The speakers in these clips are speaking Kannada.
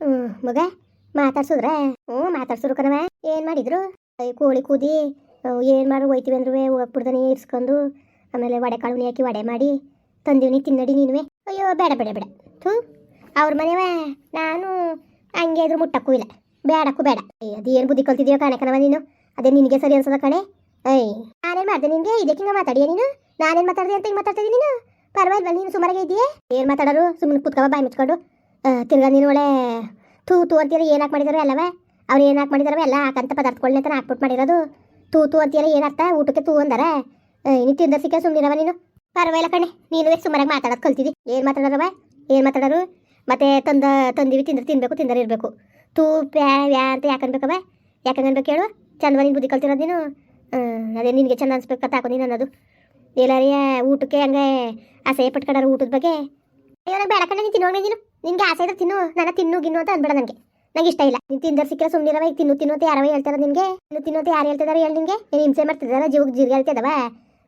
ಹ್ಞೂ ಮಗ, ಮಾತಾಡ್ಸಿದ್ರ? ಹ್ಞೂ ಮಾತಾಡ್ಸಿದ್ರು ಕಣವ ಏನು ಮಾಡಿದ್ರು? ಕೋಳಿ ಕೂದಿ ಏನು ಮಾಡಿ ಹೋಯ್ತೀವಿ ಅಂದ್ರೂ ಹೋಗ್ಬಿಡ್ದಾನೆ ಇರ್ಸ್ಕೊಂಡು, ಆಮೇಲೆ ವಡೆ ಕಾಳು ಹಾಕಿ ವಡೆ ಮಾಡಿ ತಂದೀವಿ ತಿನ್ನಡಿ ನೀನುವೆ. ಅಯ್ಯೋ, ಬೇಡ ಬೇಡ ಬೇಡ. ಥೂ, ಅವ್ರ ಮನೆವ ನಾನು ಹಂಗೆ ಇದ್ರು ಮುಟ್ಟಕ್ಕೂ ಇಲ್ಲ. ಬೇಡಕ್ಕೂ ಬೇಡ. ಅಯ್ಯ ಅದೇನು ಬುದ್ಧಿ ಕಲ್ತಿದ್ಯೋ ಕಾಣೆ ಕಣವ ನೀನು? ಅದೇ ನಿನಗೆ ಸರಿ ಅನ್ಸದ ಕಣೆ? ಅಯ್ಯ ನಾನೇನು ಮಾಡ್ದೆ ನಿನಗೆ? ಇದಕ್ಕೆ ಹಿಂಗೆ ಮಾತಾಡಿಯ ನೀನು? ನಾನೇನು ಮಾತಾಡಿದೆ ಅಂತ ಹಿಂಗೆ ಮಾತಾಡ್ತಿದ್ದೀನಿ ನೀನು? ಪರವಾಗಿಲ್ಲ, ನೀನು ಸುಮಾರಾಗೆ ಇದೆಯೇ? ಏನು ಮಾತಾಡೋರು? ಸುಮ್ಮನೆ ಕುತ್ಕವ ಬಾಯಿ ಮುಚ್ಕೊಂಡು. ತಿರ್ಗಾ ನೀನು ಒಳ್ಳೆ ತೂ ತೂ ಅಂತೀರ ಏನು ಹಾಕಿ ಮಾಡಿದಾರೋ ಎಲ್ಲವ? ಅವ್ರು ಏನು ಹಾಕಿ ಮಾಡಿದಾರೋ ಎಲ್ಲ ಹಾಕಂತ ಪದಾರ್ಥಗಳನ್ನ ಹಾಕ್ಬಿಟ್ಟು ಮಾಡಿರೋದು. ತೂ ತೂ ಅಂತೀರ ಏನು ಊಟಕ್ಕೆ ತೂ ಅಂದಾರ. ಇನ್ನು ತಿಂದ ಸಿಕ್ಕ ಸುಮ್ಮನಿರವ ನೀನು. ಪರವಾಗಿಲ್ಲ ಕಣೆ, ನೀನು ಸುಮಾರಾಗಿ ಮಾತಾಡೋದು ಕಲ್ತಿದ್ದಿ ಏನು ಮಾತಾಡೋರವ ಏನು ಮಾತಾಡೋರು? ಮತ್ತೆ ತಂದ, ತಂದಿವಿ, ತಿಂದ್ರೆ ತಿನ್ನಬೇಕು ತಿಂದರೆ ಇರಬೇಕು. ತೂ, ಪ್ಯಾ, ವ್ಯಾ ಅಂತ ಯಾಕೆ ಅನ್ಬೇಕವ ಯಾಕೆ ಅನ್ಬೇಕು ಹೇಳು? ಚಂದವ ನೀನು ಬುದ್ಧಿ ಕಲ್ತಿರೋದು ನೀನು? ಅದೇ ನಿನಗೆ ಚಂದ ಅನ್ಸ್ಬೇಕು ಹಾಕೋ ನೀನು ಅನ್ನೋದು. ಎಲ್ಲಾರಿಯ ಊಟಕ್ಕೆ ಹಂಗೆ ಆಸೆ ಪಟ್ಕೊಂಡಾರ ಊಟದ ಬಗ್ಗೆ? ಅಯ್ಯೋ ಬೇಡ ಕಣ್ಣ ನೀನು ತಿನ್ನೋಣ ನೀನು. ನಿನ್ಗೆ ಆಸೆ ಇದ್ರೆ ತಿನ್ನು, ನನ್ನ ತಿನ್ನು, ಗಿನ್ನು ಅಂತ ಅನ್ಬೇಡ ನನಗೆ. ನಂಗೆ ಇಷ್ಟ ಇಲ್ಲ. ನೀನು ತಿಂದರ್ ಸಿಕ್ಕರೆ ಸುಮ್ಮನಿರವ ಈಗ ತಿನ್ನು ತಿನ್ನು ಅಂತ ಯಾರವ ಹೇಳ್ತಾರ ನಿನಗೆ? ತಿನ್ನು ತಿನ್ನು ಅಂತ ಯಾರು ಹೇಳ್ತಿದಾರೆ ಹೇಳಿ ನಿನಗೆ ಏನು ಹಿಂಸೆ ಮಾಡ್ತಿದ್ದಾರ, ಜೀವಕ್ಕೆ ಜೀರಿಗೆ ಹೇಳ್ತಿದವ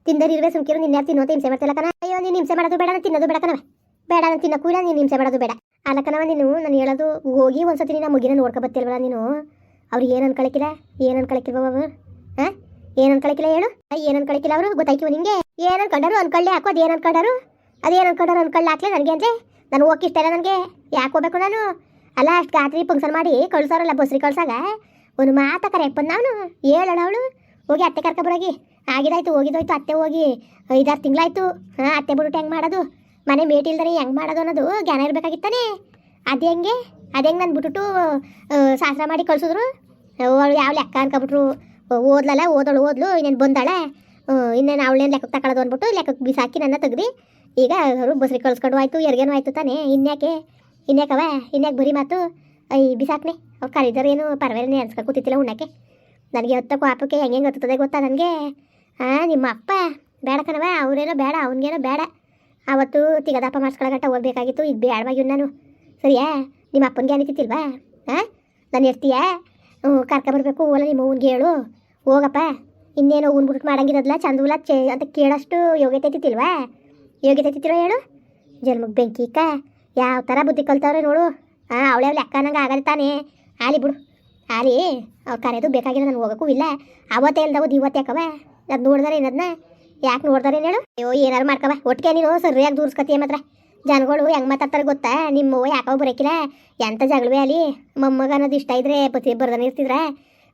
ತಿಂದರ್ ಇರುವೆ ಸುಮ್ಕಿರು ನಿನ್ನ ಯಾರು ತಿನ್ನು ಅಂತ ಹಿಂಸೆ ಮಾಡ್ತಿಲ್ಲ ಕಣ. ಅಯ್ಯೋ, ನೀನು ಹಿಂಸೆ ಮಾಡೋದು ಬೇಡ, ನಾನು ತಿನ್ನೋದು ಬೇಡ ಬೇಡ, ನಾನು ತಿನ್ನಕ್ಕೂ ಇಲ್ಲ, ನೀನು ಹಿಂಸೆ ಮಾಡೋದು ಬೇಡ. ಅಲ್ಲ ನೀನು, ನಾನು ಹೇಳೋದು ಹೋಗಿ ಒಂದ್ಸತಿ ನೀನು ಮುಗಿನ ನೋಡ್ಕೊ ಬತ್ತಿಲ್ವಲ್ಲ ನೀನು? ಅವ್ರು ಏನು ಅನ್ಕೊಳಕಿಲ್ಲ? ಏನು ಅನ್ಕೊಳಕಿಲ್ವ ಅವರು? ಹಾಂ? ಏನು ಅನ್ಕೊಳಕಿಲ್ಲ ಹೇಳು? ಏನು ಅನ್ಕೊಳಕಿಲ್ಲ ಅವರು? ಗೊತ್ತಾಯ್ತು ನಿಂಗೆ? ಏನು ಅನ್ಕೊಂಡರು ಅನ್ಕೊಳ್ಳಿ, ಹಾಕೋ. ಅದು ಏನು ಅನ್ಕೊಂಡರು? ಅದೇನು ಅನ್ಕೊಂಡರು ಅನ್ಕೊಳ್ಳಿ, ಹಾಕ್ಲಿ ನನಗೆ ಅಂದ್ರೆ ನಾನು ಹೋಗಿ ಇಷ್ಟ ಇಲ್ಲ ನನಗೆ. ಯಾಕೆ ಹೋಗ್ಬೇಕು ನಾನು? ಅಲ್ಲ, ಅಷ್ಟು ರಾತ್ರಿ ಫಂಕ್ಷನ್ ಮಾಡಿ ಕಳ್ಸೋರಲ್ಲ ಬಸ್ರಿ ಕಳ್ಸಾಗ? ಒಂದು ಮಾತ ಕರೆಯಪ್ಪನ್ ನಾನು. ಹೇಳೋಣ ಅವಳು. ಹೋಗಿ ಅತ್ತೆ ಕರ್ಕೊಬರೋಗಿ ಆಗಿದಾಯ್ತು, ಹೋಗಿದೋಯ್ತು, ಅತ್ತೆ ಹೋಗಿ. ಐದಾರು ತಿಂಗಳಾಯ್ತು. ಹಾಂ, ಅತ್ತೆ ಬಿಟ್ಬಿಟ್ಟು ಹೆಂಗೆ ಮಾಡೋದು? ಮನೆ ಮೇಟ್ ಇಲ್ದರೆ ಹೆಂಗೆ ಮಾಡೋದು ಅನ್ನೋದು ಜ್ಞಾನ ಇರಬೇಕಾಗಿತ್ತಾನೆ. ಅದು ಹೆಂಗೆ? ಅದು ಹೆಂಗೆ ನಾನು ಬಿಟ್ಬಿಟ್ಟು ಶಾಸ್ತ್ರ ಮಾಡಿ ಕಳ್ಸಿದ್ರು? ಅವಳು ಯಾವ ಲೆಕ್ಕ ಅನ್ಕೊಬಿಟ್ರು? ಓದ್ಲಲ್ಲ, ಓದೋಳು, ಓದ್ಲು, ಇನ್ನೇನು ಬಂದಾಳೆ? ಇನ್ನೇನು ಅವಳೇನು ಲೆಕ್ಕಕ್ಕೆ ತಗೊಳ್ಳೋದು ಅಂದ್ಬಿಟ್ಟು ಲೆಕ್ಕಕ್ಕೆ ಬಿಸಾಕಿ ನನ್ನ ತೆಗ್ದು. ಈಗ ಅವರು ಬಸ್ರಿ ಕಳ್ಸ್ಕೊಂಡು ಆಯ್ತು ಎರ್ಗೇನು ಆಯ್ತು ತಾನೇ. ಇನ್ಯಾಕೆ? ಇನ್ಯಾಕವ? ಇನ್ಯಾಕೆ ಬರೀ ಮಾತು? ಐ, ಬಿಸಾಕ್ನೆ. ಅವ್ರು ಕರೀತಾರೆ ಏನು ಪರವಾಗಿಲ್ಲ ನೆನ್ಸ್ಕೊಂಡು ಕೂತಿತ್ತಿಲ್ಲ ಉಣ್ಣಕ್ಕೆ. ನನಗೆ ಹೊತ್ತ ಪಾಪಕ್ಕೆ ಹೆಂಗೆ ಹೆಂಗೆ ಗೊತ್ತಾ ನನಗೆ? ಹಾಂ ನಿಮ್ಮ ಅಪ್ಪ? ಬೇಡ ಕಣವ ಅವರೇನೋ ಬೇಡ, ಅವನಿಗೇನೋ ಬೇಡ. ಆವತ್ತು ತಿಗದಪ್ಪ ಮಾಡಿಸ್ಕೊಳಗಟ್ಟ ಹೋಗ್ಬೇಕಾಗಿತ್ತು, ಈಗ ಬೇಡವಾಗಿ ನಾನು ಸರಿಯಾ? ನಿಮ್ಮ ಅಪ್ಪನಿಗೆ ಅನಿತಿತ್ತಿಲ್ವಾ ಹಾಂ ನಾನು ಇರ್ತೀಯಾ ಹ್ಞೂ, ಕರ್ಕೊಬರ್ಬೇಕು, ಓಲ ನಿಮ್ಮ ಅವ್ನಿಗೆ ಹೇಳು. ಹೋಗಪ್ಪ. ಇನ್ನೇನು ಉಣ್ಬಿಟ್ಟು ಮಾಡಂಗಿರೋದಿಲ್ಲ ಚಂದೂಲ ಚೇ, ಅಂತ ಕೇಳೋಷ್ಟು ಯೋಗ್ಯತೆ ಐತಿಲ್ವಾ ಯೋಗ್ಯತೆ ಹೇಳು? ಜನ್ಮಕ್ಕೆ ಬೆಂಕಿ ಇಕ್ಕ, ಯಾವ ಥರ ಬುದ್ಧಿ ಕಲ್ತವ್ರೆ ನೋಡು. ಹಾಂ ಅವಳೆ ಲೆಕ್ಕ ನಂಗೆ ಆಗಲ್ಲ ತಾನೇ. ಆಲಿ ಬಿಡು. ಆಲಿ, ಅವ್ರು ಕರೆಯೋದು ಬೇಕಾಗಿಲ್ಲ ನನಗೆ ಹೋಗೋಕ್ಕೂ ಇಲ್ಲ. ಅವತ್ತೇ ಇಲ್ದವು ಇವತ್ತು ಯಾಕವ ಅದು ನೋಡ್ದಾರೆ ಏನದನ್ನ ಯಾಕೆ ನೋಡ್ದಾರೆ ಹೇಳು? ಅಯ್ಯೋ, ಏನಾರು ಮಾಡ್ಕವ. ಒಟ್ಟಿಗೆ ನೀನು ಸರಿಯಾಗಿ ದೂರ್ಸ್ಕತೀಯ ಮಾತ್ರ. ಜನಗಳು ಹೆಂಗೆ ಮಾತಾಡ್ತಾರೆ ಗೊತ್ತಾ? ನಿಮ್ಮ ಅವ್ವ ಯಾಕೋ ಬರೋಕಿಲ್ಲ. ಎಂಥ ಜಗಳವೇ ಅಲ್ಲಿ ಮೊಮ್ಮಗ ಅನ್ನೋದು ಇಷ್ಟ ಇದ್ರೆ ಪತಿ ಬರ್ದಾನೆ ಇರ್ತಿದ್ರೆ?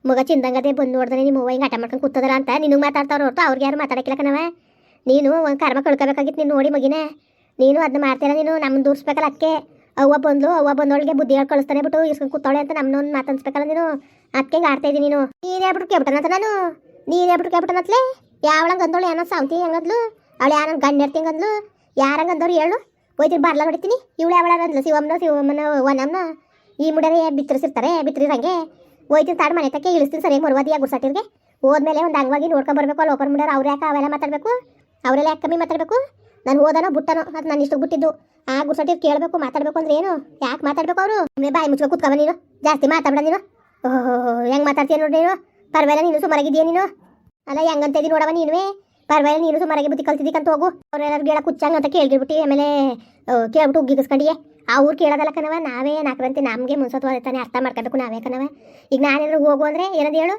ಮಗ ಚಿಂದಂಗದೆ ಬಂದು ನೋಡ್ದಾನೆ ನಿಮ್ಮ ಹಿಂಗೆ ಆಟ ಮಾಡ್ಕೊಂಡು ಕೂತದ್ರ ಅಂತ ನಿನಗೆ ಮಾತಾಡ್ತಾವ್ರ ಹೊರತು ಅವ್ರಿಗೆ ಯಾರು ಮಾತಾಡಕ್ಕಿಲ್ಲ ಕಣವ ನೀನು ಒಂದು ಕರ್ಮ ಕಳ್ಕೊಬೇಕಾಗಿತ್ತು ನೀನು ನೋಡಿ ಮಗಿನ. ನೀನು ಅದನ್ನ ಮಾಡ್ತೀರ ನೀನು ನಮ್ಮ ದೂರಿಸ್ಬೇಕಲ್ಲ ಅದಕ್ಕೆ ಅವ್ವ ಬಂದ್ಲು, ಅವ್ವ ಬಂದೋಳಿಗೆ ಬುದ್ಧಿ ಹೇಳಿ ಕಳಿಸ್ತಾನೆ ಬಿಟ್ಟು ಇಸ್ಕೊಂಡು ಕೂತಾಳೆ ಅಂತ ನಮ್ಮನ್ನೊಂದು ಮಾತಾಡ್ಸ್ಬೇಕಲ್ಲ ನೀನು. ಅದಕ್ಕೆ ಆಡ್ತಾ ಇದ್ದೀನಿ ನೀನು. ನೀನು ಹೇಳ್ಬಿಟ್ಟು ಕೇಳ್ಬಿಟ್ಟನಂತ ನಾನು? ನೀನು ಹೇಳ್ಬಿಟ್ಟು ಕೇಳ್ಬಿಟ್ಟನತ್ಲೆ ಯಾವಳಂಗೆ ಅಂದೋಳು, ಏನೋ ಸಾವಂತಿ ಹೆಂಗಂದ್ಲು ಅವಳು ಯಾರ ಗಂಡ ಇರ್ತೀನಿ ಅಂದ್ಲು? ಯಾರಂಗೆ ಅಂದವ್ರು ಹೇಳು. ಹೋಯ್ತೀನಿ ಬರ್ಲ ಹೊಡಿತೀನಿ. ಇವಳು ಯಾವಳ ಅಂದ್ಲು? ಶಿವಮ್ಮನ ಶಿವಮ್ಮನ ಒನಮ್ಮ ಈ ಮುಡರೆ ಬಿತ್ತರಿಸಿರ್ತಾರೆ ಬಿತ್ತರಿಸಂಗೆ ಹೋಯ್ತೀನಿ ತಾಡು ಮನೆ ತಕ್ಕೆ ಇಳಿಸ್ತೀನಿ ಸರಿಯಾಗಿ ಮರುವಾದಿಯಾಗಿ ಗುಡ್ಸಾಟಿರ್ಗೆ. ಹೋದ್ಮೇಲೆ ಒಂದು ಅಂಗವಾಗಿ ನೋಡ್ಕೊಂಡ್ ಬರ್ಬೇಕು, ಅಲ್ಲಿ ಓಪನ್ ಅವ್ರು ಯಾಕೆ ಅವೆಲ್ಲ ಮಾತಾಡಬೇಕು? ಅವರೆಲ್ಲ ಯಾಕೆ ಕಮ್ಮಿ ಮಾತಾಡಬೇಕು? ನಾನು ಹೋದಾನೋ ಬುಟ್ಟನೋ? ಅದು ನಾನು ಇಷ್ಟು ಬಿಟ್ಟಿದ್ದು. ಆ ಗುಡ್ಸಾಟಿರ್ ಕೇಳಬೇಕು, ಮಾತಾಡಬೇಕು ಅಂದ್ರೆ ಏನು? ಯಾಕೆ ಮಾತಾಡಬೇಕು ಅವರು? ಬಾಯಿ ಮುಚ್ಚಬೇಕು ಕೂತ್ಕೊಂಬ ನೀನು. ಜಾಸ್ತಿ ಮಾತಾಡ ನೀನು. ಓಹೋ ಹೆಂಗೆ ಮಾತಾಡ್ತೀಯ ನೋಡಿ ನೀನು? ಪರವಾಗಿಲ್ಲ, ನೀನು ಸುಮಾರಾಗಿದ್ದೀಯ ನೀನು? ಅಲ್ಲ ಹೆಂಗಂತ ಇದೀನಿ ನೋಡವ ನೀನು ಪರವಾಗಿಲ್ಲ, ನೀನು ಸುಮಾರಾಗಿ ಬುದ್ಧಿ ಕಲ್ತಿದ್ದೀಕಂತ ಹೋಗು. ಅವ್ರೆಲ್ಲಾರು ಹೇಳ ಕುಚ್ಚಂಗ ಅಂತ ಕೇಳ್ಬಿಟ್ಟು ಆಮೇಲೆ ಕೇಳ್ಬಿಟ್ಟು ಕೇಳ್ಬಿಟ್ಟು ಆ ಅವ್ರು ಕೇಳೋದಲ್ಲ ಕಣವ ನಾವೇ ನಾಲ್ಕರಂತೆ ನಮಗೆ ಮುನ್ಸತ್ವ ತಾನೇ ಅರ್ಥ ಮಾಡ್ಕೋಬೇಕು ನಾವೇ ಕಣವ ಈಗ ನಾನೇನಾದ್ರು ಹೋಗು ಅಂದರೆ ಏನದು ಹೇಳು?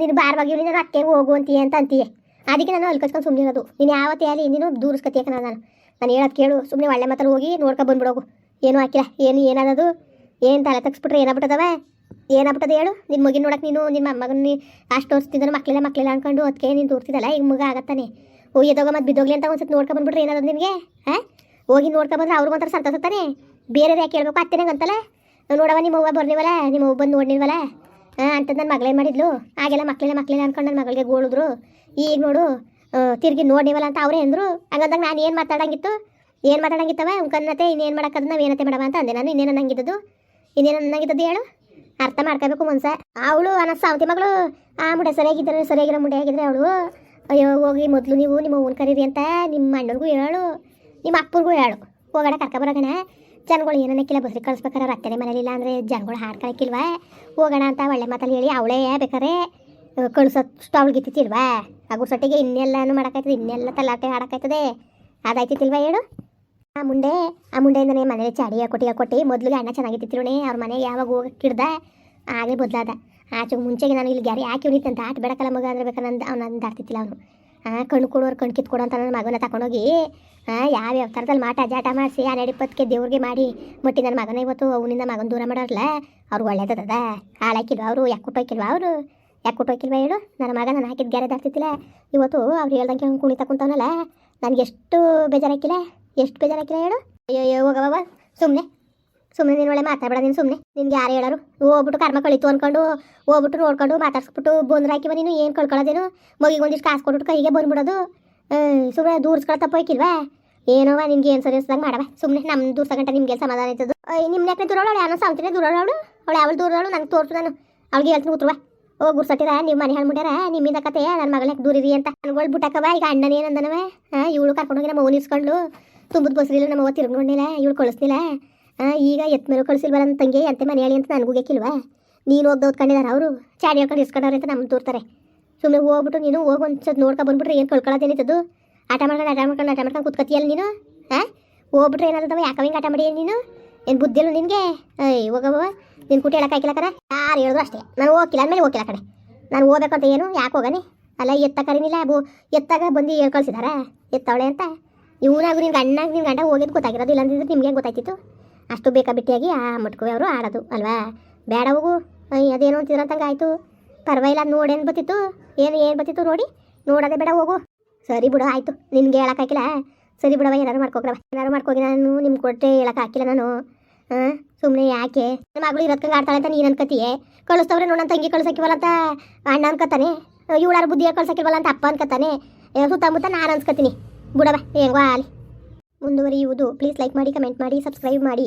ನೀನು ಬಾರ್ವಾಗಿ ನೀನು ಅಕ್ಕೆ ಹೋಗು ಅಂತೀಯ ಅಂತ ಅಂತೀಯ. ಅದಕ್ಕೆ ನಾನು ಅಲ್ಲಿ ಕಚ್ಕೊಂಡು ಸುಮ್ಮನಿರೋದು ನೀನು ಯಾವತ್ತೇ ಅಲ್ಲಿ ನೀನು ದೂರಿಸ್ಕತಿ ಯಾಕೆ ನಾನು. ನಾನು ಹೇಳೋದು ಕೇಳು. ಸುಮ್ಮನೆ ಒಳ್ಳೆ ಮಾತ್ರ ಹೋಗಿ ನೋಡ್ಕೊ ಬಂದ್ಬಿಡೋಗು. ಏನು ಹಾಕಿಲ್ಲ ಏನು ಏನಾದದು? ಏನು ತಲೆ ತಗ್ಸ್ಬಿಟ್ರೆ ಏನಾಗ್ಬಿಟ್ಟದವ? ಏನಾಗ್ಬಿಟ್ಟದ ಹೇಳು? ನಿನ್ನ ಮಗಿನ ನೋಡಕ್ಕೆ ನೀನು ನಿಮ್ಮ ಮಗನ ಅಷ್ಟು ತೋರಿಸ್ತಿದ್ರು ಮಕ್ಕಳೆಲ್ಲ ಮಕ್ಕಳೆಲ್ಲ ಅನ್ಕೊಂಡು ಅದಕ್ಕೆ ನೀನು ತೋರಿಸಿದಲ್ಲ ಈಗ ಮಗ ಆಗತ್ತಾನೆ ಹೋಗಿ ಎದೋಗ ಮತ್ತು ಬಿದ್ದೋಗ್ಲಿ ಅಂತ ಒಂದ್ಸತಿ ನೋಡ್ಕೊ ಬಂದ್ಬಿಟ್ರೆ ಏನಾದ್ರು ನಿನಗೆ? ಹಾಂ? ಹೋಗಿ ನೋಡ್ಕೊ ಬಂದ್ರೆ ಅವ್ರಿಗೆ ಒಂಥರ ಸಂತೋಷ ತಾನೆ ಬೇರೆ ಯಾಕೆ ಹೇಳ್ಬೇಕು? ಅತ್ತೆನಾಗ ಅಂತಲ್ಲ ನೋಡವ ನಿಮ್ಮ ಅವ್ವ ಬರ್ನಿವಲ್ಲ ನಿಮ್ಮ ಬಂದು ನೋಡಿನಿವಲ್ಲ ಹಾಂ ಅಂತ ನನ್ನ ಮಗಳೇ ಮಾಡಿದ್ಲು? ಆಗೆಲ್ಲ ಮಕ್ಕಳೆಲ್ಲ ಮಕ್ಕಳೆಲ್ಲ ಅನ್ಕೊಂಡು ನನ್ನ ಮಗಳಿಗೆ ಗೋಳಿದ್ರು. ಈಗ ನೋಡು ತಿರ್ಗಿ ನೋಡಿವಲ್ಲ ಅಂತ ಅವರೇ ಅಂದರು. ಹಂಗಂದಾಗ ನಾನು ಏನು ಮಾತಾಡಂಗಿತ್ತು? ಏನು ಮಾತಾಡಂಗಿತ್ತವ? ಉಂಕನ್ನತೆ ಇನ್ನೇನು ಮಾಡಕ್ಕದ ನಾವು ಏನತ್ತೆ ಮೇಡಮ್ ಅಂತ ಅಂದೆ ನಾನು. ಇನ್ನೇನು ಅನ್ನಂಗಿದ್ದದು ಇನ್ನೇನು ಅನ್ನಂಗಿದ್ದದು ಹೇಳು? ಅರ್ಥ ಮಾಡ್ಕೋಬೇಕು ಮನ್ಸ. ಅವಳು ಅನ್ನೋ ಸಾವಂತಿ ಮಗಳು, ಆ ಮುಡೆ ಸರಿಯಾಗಿದ್ದರೆ, ಸರಿಯಾಗಿರೋ ಮುಂಡೆ ಆಗಿದ್ರೆ ಅವಳು? ಅಯ್ಯೋ, ಹೋಗಿ ಮೊದಲು ನೀವು ನಿಮ್ಮ ಅವ್ವನ ಕರೀರಿ ಅಂತ ನಿಮ್ಮ ಅಣ್ಣನಿಗೂ ಹೇಳು, ನಿಮ್ಮ ಅಪ್ಪನಿಗೂ ಹೇಳು. ಹೋಗೋಣ ಕರ್ಕೊಬರೋಗಣ ಜನಗಳು ಬಸ್ರಿ ಕಳಿಸ್ಬೇಕಾರೆ ಅವ್ರ ಅತ್ತೆನೇ ಮನೇಲಿಲ್ಲ ಅಂದರೆ ಜನಗಳು ಹಾಡ್ಕೊಳಕ್ಕಿಲ್ವಾ ಹೋಗೋಣ ಅಂತ ಒಳ್ಳೆ ಮಾತಲ್ಲಿ ಹೇಳಿ ಅವಳೇ ಬೇಕಾರೆ. ಕಳ್ಸೋಷ್ಟು ಅವಳಿಗೆ ಇತ್ತಿಲ್ವಾ ಅಗುರ್ ಸೊಟ್ಟಿಗೆ ಇನ್ನೆಲ್ಲನೂ ಮಾಡೋಕ್ಕಾಯ್ತದೆ, ಇನ್ನೆಲ್ಲ ತಲಾಟೆ ಆಡೋಕ್ಕಾಯ್ತದೆ ಅದಾಯ್ತಿತ್ತಿಲ್ವಾ ಹೇಳು? ಆ ಮುಂಡೆ, ಆ ಮುಂಡೆಯಿಂದನೇ ಮನೇಲಿ ಚಾಡಿ ಕೊಟ್ಟಿಗೆ ಕೊಟ್ಟು ಮೊದಲಿಗೆ ಅಣ್ಣ ಚೆನ್ನಾಗಿತ್ತಿರೋಣೆ ಅವ್ರ ಮನೆಗೆ ಯಾವಾಗ ಹೋಗಕ್ಕೆ ಕಿಡ್ದ ಆಗಲೇ ಬದಲಾದ. ಆಚೆ ಮುಂಚೆಗೆ ನಾನು ಇಲ್ಲಿ ಗ್ಯಾರಿ ಹಾಕಿ ಉಳಿತಂತ, ಆಟ ಬೇಡಕಲ್ಲ ಮಗ ಅಂದ್ರೆ ಬೇಕಾದ್ರೆ ಅವ್ನು ಆಡ್ತಿತ್ತಿಲ್ಲ ಅವನು. ಆ, ಕಣ್ಣು ಕೊಡೋರು ಕಣ್ಣು ಕಿತ್ಕೊಡು ಅಂತ ನನ್ನ ಮಗನ ತಗೊಂಡೋಗಿ ಹಾಂ ಯಾವ ಯಾವ ಥರದಲ್ಲಿ ಮಾಟ ಜಾಟ ಮಾಡಿಸಿ ಆ ನಡಿಪತ್ಕೆ ದೇವ್ರಿಗೆ ಮಾಡಿ ಮಟ್ಟಿ ನನ್ನ ಮಗನ ಇವತ್ತು, ಅವನಿಂದ ಮಗನ ದೂರ ಮಾಡೋರ್ಲ, ಅವ್ರು ಒಳ್ಳೇದದ ಹಾಳಾಕಿಲ್ವ ಅವರು? ಯಾಕೆ ಕೊಟ್ಟೋಯ್ಕಿಲ್ವ ಅವರು? ಯಾಕೆ ಕೊಟ್ಟೋಯ್ಕಿಲ್ವ ಹೇಳು? ನನ್ನ ಮಗ ನಾನು ಹಾಕಿದ ಗ್ಯಾರೇಜ್ ಆಗ್ತಿತ್ತಿಲ್ಲ ಇವತ್ತು ಅವ್ರು ಹೇಳ್ದಂಗೆ ಹಂಗೆ ಕುಣಿತ ಕುಂತವನಲ್ಲ ನನಗೆ ಎಷ್ಟು ಬೇಜಾರಾಕಿಲ್ಲ ಎಷ್ಟು ಬೇಜಾರಾಕಿಲ್ಲ ಹೇಳು? ಅಯ್ಯೋ ಹೋಗವ ಸುಮ್ಮನೆ ಸುಮ್ಮನೆ ನೀನು ಒಳ್ಳೆ ಮಾತಾಡಬೇಡ ನೀನು ಸುಮ್ಮನೆ ನಿನ್ಗೆ ಯಾರು ಹೇಳೋರು? ಹೋಗ್ಬಿಟ್ಟು ಕರ್ಮ ಕಳಿತು ಅಂದ್ಕೊಂಡು ಹೋಗ್ಬಿಟ್ಟು ನೋಡ್ಕೊಂಡು ಮಾತಾಡ್ಸ್ಬಿಟ್ಟು ಬಂದ್ರೆ ಹಾಕಿವ ನೀನು, ಏನು ಕಳ್ಕೊಳ್ಳೋದೇನು? ಮಗಿಗೆ ಒಂದಿಷ್ಟು ಕಾಸು ಕೊಟ್ಬಿಟ್ಟು ಕೈಗೆ ಬಂದ್ಬಿಡೋದು. ಸುಮ್ಮನೆ ದೂರ್ಸ್ಕೊಳತ್ತಪ್ಪ ಹೋಯ್ಕಿಲ್ವಾ? ಏನೋವ ನಿನ್ಗೆ ಏನು ಸರಿ ಅನ್ಸ್ದಾಗ ಮಾಡವ. ಸುಮ್ಮನೆ ನಮ್ಮ ದೂರ್ಸಗಂಟ ನಿಮ್ಗೆ ಸಮಾಧಾನ ಆಯ್ತದು ನಿಮ್ಮ ನೆಕ್ಕನೆ ದೂರ ಅವಳು? ಯಾರೋ ಸಾಂತಿನೇ ದೂರ ಅವಳು ಅವಳು? ಅವಳು ದೂರ ಅವಳು? ನಂಗೆ ತೋರ್ಸು ನಾನು. ಅವಳಿಗೆ ಹೇಳ್ತೀನಿ ಕೂತ್ರುವ ಓ ಗುರ್ಸಟ್ಟಿರ ನೀವು ಮನೆ ಹೇಳ್ಬಿಟ್ಟಾರ ನಿಮ್ಮಿಂದ ಕತೆ ನನ್ನ ಮಗಳಕ್ಕೆ ದೂರಿರಿ ಅಂತ. ಅನ್ಗೊಳ್ ಬಿಟ್ಟಕವ ಈಗ ಅಣ್ಣನ ಏನಂದನವ ಇವಳು ಕರ್ಕೊಂಡೋಗಿ ನಮ್ಮ ಓನ್ ಇಸ್ಕೊಂಡು ತುಂಬದ ಬಸ್ರಿಲ್ಲ ನಮ್ಮ ಅವ್ವ ತಿರ್ಗೊಂಡಿಲ್ಲ ಇವಳು ಕಳಿಸ್ಲಿಲ್ಲ ಈಗ ಎತ್ ಮೇಲೆ ಕಳಿಸಿಲ್ವ ನನ್ನ ತಂಗಿ, ಅಂತೆ ಮನೆ ಹೇಳಿ ಅಂತ ನನಗೂ ಬೇಕಿಲ್ವಾ ನೀನು ಹೋಗ್ದ ಓದ್ಕೊಂಡಿದ್ದಾರೆ ಅವರು? ಚಾಡಿ ಹಾಕೊಂಡು ಇಸ್ಕೊಂಡವ್ರೆ ಅಂತ ನಮ್ಮ ತೋರ್ತಾರೆ. ಸುಮ್ಮನೆ ಹೋಗ್ಬಿಟ್ಟು ನೀನು ಹೋಗಿ ಒಂದು ನೋಡ್ಕೊ ಬಂದ್ಬಿಟ್ರೆ ಏನು ಕಳ್ಕೊಳ್ಳೋದೇನಿತ್ತದು ಆಟ ಮಾಡ್ಕೊಂಡು ಆಟ ಮಾಡ್ಕೊಂಡು ಆಟ ಮಾಡ್ಕೊಂಡು ಕುತ್ಕತಿಯಲ್ಲ ನೀನು? ಹಾಂ? ಹೋಗ್ಬಿಟ್ರೆ ಏನಾದ್ರೂ ಯಾಕೆ ಹಿಂಗೆ ಆಟ ಮಾಡಿ ನೀನು? ಏನು ಬುದ್ಧಿಲ್ಲ ನಿನಗೆ? ಹೋಗವ ನಿನ್ನ ಕುಟಿ ಹೇಳಕ್ಕೆ ಹಾಕಿಲ್ಲ ಕರ? ಯಾರು ಹೇಳಿದ್ರು ಅಷ್ಟೇ. ನಾನು ಹೋಗಿಲ್ಲ ಅಂದಮೇಲೆ ಹೋಗಿಲ್ಲ ಕಡೆ ನಾನು ಹೋಗ್ಬೇಕಂತ ಏನು, ಯಾಕೆ ಹೋಗನೆ? ಅಲ್ಲ ಎತ್ತ ಕರೀನಿಲ್ಲ ಬೋ ಎತ್ತಾಗ ಬಂದು ಹೇಳ್ ಎತ್ತವಳೆ ಅಂತ? ಇವನಾಗು ನಿನ್ ಗಂಡಾಗ ನಿನ್ ಗಂಡ ಹೋಗಿದ್ದು ಗೊತ್ತಾಗಿರೋದು ಇಲ್ಲ ಅಂದಿದ್ರೆ ನಿಮ್ಗೆ ಗೊತ್ತಾಯ್ತಿತ್ತು? ಅಷ್ಟು ಬೇಕಾ ಬಿಟ್ಟಿಯಾಗಿ ಆ ಮಟ್ಕುವೆ ಅವರು ಆಡೋದು, ಅಲ್ವಾ? ಬೇಡ ಹೋಗು. ಅದೇನೋ ಅಂತಿದ್ರಂತಂಗೆ ಆಯಿತು. ಪರವಾಗಿಲ್ಲ ನೋಡೇನು ಬತ್ತಿತ್ತು ಏನು ಏನು ಬತ್ತಿತ್ತು ನೋಡಿ? ನೋಡೋದೇ ಬೇಡ ಹೋಗು. ಸರಿ ಬಿಡು, ಆಯಿತು. ನಿನ್ಗೆ ಹೇಳಕ್ ಹಾಕಿಲ್ಲ. ಸರಿ ಬಿಡವ ಏನಾದ್ರು ಮಾಡ್ಕೋಗ್ರವ ಏನಾರು ಮಾಡ್ಕೋಗಿ ನಾನು ನಿಮ್ಗೆ ಕೊಟ್ಟೆ ಹೇಳಕ್ ಹಾಕಿಲ್ಲ ನಾನು. ಹಾಂ? ಸುಮ್ಮನೆ ಯಾಕೆ? ನಮ್ಮ ಮಗಳು ಇರೋದ್ಕಂಗೆ ಆಡ್ತಾಳೆ ಅಂತ ನೀನು ಅನ್ಕತಿಯೇ? ಕಳಿಸ್ತವ್ರೆ ನೋಡೋಣ ತಂಗಿ ಕಳ್ಸಕ್ಕಿವಲ್ಲ ಅಂತ ಅಣ್ಣ ಅನ್ಕತಾನೆ ಇವಳಾರು ಬುದ್ಧಿಯ ಕಳ್ಸಕ್ಕಿವಲ್ಲ ಅಂತ ಅಪ್ಪ ಅನ್ಕತಾನೆ ಸುತ್ತಮುತ್ತ ನಾನು ಅನ್ಸ್ಕತೀನಿ. ಬುಡವ ಹೆಂಗೋ ಆಲಿ ಮುಂದುವರಿಯುವುದು. ಪ್ಲೀಸ್ ಲೈಕ್ ಮಾಡಿ ಕಮೆಂಟ್ ಮಾಡಿ ಸಬ್ಸ್ಕ್ರೈಬ್ ಮಾಡಿ.